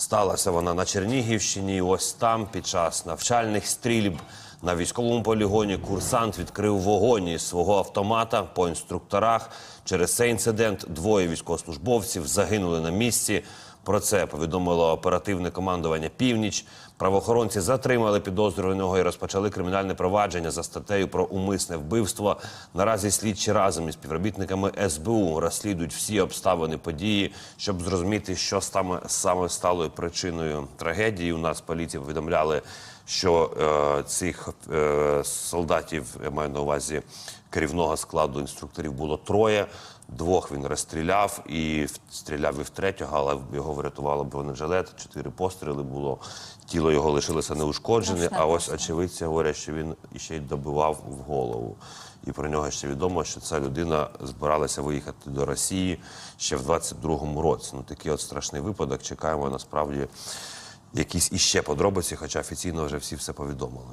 Сталася вона на Чернігівщині. І Ось там під час навчальних стрільб на військовому полігоні курсант відкрив вогонь із свого автомата по інструкторах. Через цей інцидент двоє військовослужбовців загинули на місці. Про це повідомило оперативне командування Північ. Правоохоронці затримали підозрюваного і розпочали кримінальне провадження за статтею про умисне вбивство. Наразі слідчі разом із співробітниками СБУ розслідують всі обставини події, щоб зрозуміти, що саме саме стало причиною трагедії. У нас поліції повідомляли, що е, цих е, солдатів я маю на увазі керівного складу інструкторів було троє. Двох він розстріляв і стріляв і в третього, але його врятувало бронежилет. Чотири постріли було. Тіло його лишилося неушкоджене. А ось очевидці говорять, що він іще й добивав в голову. І про нього ще відомо, що ця людина збиралася виїхати до Росії ще в 22-му році. Ну такий от страшний випадок. Чекаємо насправді якісь іще подробиці, хоча офіційно вже всі все повідомили.